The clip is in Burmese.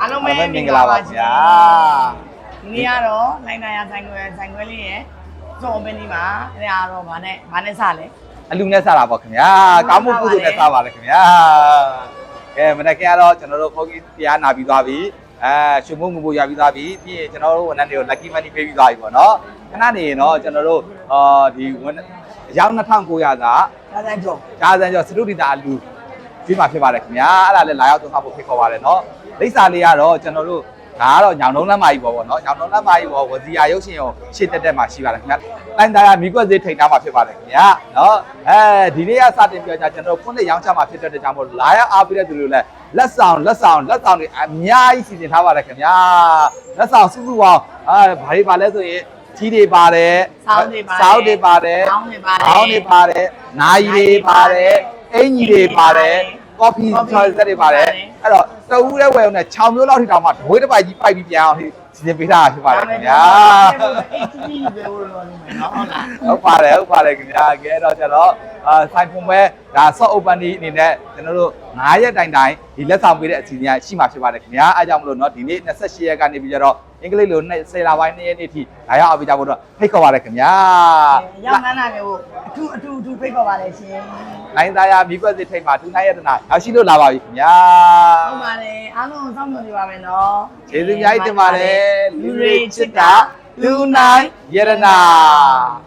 အားလုံးပဲအားလုံးပဲမင်္ဂလာပါဗျာဒီနေ့ကတော့နိုင်နိုင်ရဆိုင်ခွဲဆိုင်ခွဲလေးရဲ့ဇော်ပင်းဒီမှာအဲ့ဒါကတော့ဗာနဲ့ဗာနဲ့စလဲအလူနဲ့စတာပေါ့ခင်ဗျာကောင်းမှုကုသိုလ်နဲ့စပါလေခင်ဗျာကဲမနေ့ကကတော့ကျွန်တော်တို့ခေါင်းကြီးတရားနာပြီးသွားပြီအဲရှုံမုံငူရပြီးသွားပြီပြီးရင်ကျွန်တော်တို့ဝန်ထမ်းတွေကို lucky money ပေးပြီးသွားပြီပေါ့နော်ခဏနေရင်တော့ကျွန်တော်တို့အာဒီဝန်အယောက်2900သာဒါဆိုင်ကျော်ဂျာဇန်ကျော်စတုဒီတာအလူပြီးမှဖြစ်ပါတယ်ခင်ဗျာအဲ့ဒါလည်းလာရောက်သုံးသပ်ဖို့ဖိတ်ခေါ်ပါတယ်နော် လိပ်စာလေးကတော့ကျွန်တော်တို့ဒါကတော့ညောင်လုံးလမ်းမကြီးပေါ့ဗောနော်ညောင်လုံးလမ်းမကြီးပေါ့ဝစီယာရုပ်ရှင်ရောရှေ့တက်တက်မှာရှိပါတယ်ခင်ဗျာတိုင်းသားရမိကွက်စေးထိန်ထားမှာဖြစ်ပါတယ်ခင်ဗျာနော်အဲဒီနေ့ကစတင်ပြောကြကျွန်တော်တို့ခုနှစ်ရောင်းချမှာဖြစ်တဲ့ကြောင့်မို့လာရောက်အားပေးတဲ့သူတွေလည်းလက်ဆောင်လက်ဆောင်လက်ဆောင်တွေအများကြီးစီစဉ်ထားပါတယ်ခင်ဗျာလက်ဆောင်စုစုပေါင်းအာဘာတွေပါလဲဆိုရင်ကြီးတွေပါတယ်စောင်းတွေပါတယ်စောင်းတွေပါတယ်စောင်းတွေပါတယ်ခေါင်းတွေပါတယ်နာရီတွေပါတယ်အင်ကြီးတွေပါတယ်ကော်ဖီကော်ဖီချော်စက်တွေပါတယ်ပါတယ်အဲ့တော့ တအူးတဲ့ဝယ်အောင်နဲ့6မျိုးလောက်ထိတောင်မှဝေးတစ်ပိုက်ကြီးပိုက်ပြီးပြန်အောင်ဒီစီစဉ်ပေးထားတာဖြစ်ပါတယ်ခင်ဗျာ အေးတူတူပဲလို့လို့မယ်နော်ဟုတ်လား ဟုတ်ပါတယ်ဟုတ်ပါတယ်ခင်ဗျာကဲတော့ကျွန်တော်အာဆိုင်ဖုန်ပဲဒါ soft open ဒီအနေနဲ့ကျွန်တော်တို့9ရက်တိုင်တိုင်ဒီလက်ဆောင်ပေးတဲ့အစီအစဉ်ကရှိမှာဖြစ်ပါတယ်ခင်ဗျာအားကြောင့်မလို့เนาะဒီနေ့28ရက်ကနေပြီးကြတော့အင်္ဂလိပ်လို10လပိုင်း2ရက်နေ့ထိလာရောက်အားပေးကြဖို့တော့ဖိတ်ခေါ်ပါတယ်ခင်ဗျာ ရောက်နန်းနာမျိုးအ ထူးအထူးအထူးဖိတ်ခေါ်ပါလေရှင်နိုင်သားရမိကွက်စစ်ထိတ်မှာ2နိုင်ရတနာရောက်ရှိလို့လာပါပြီခင်ဗျာဟုတ်ပါတယ်အားလုံးစောင့်မျှော်နေပါမယ်နော်ကျေးဇူးအများကြီးတင်ပါတယ်လူတွေချစ်တာလူနိုင်ယရနာ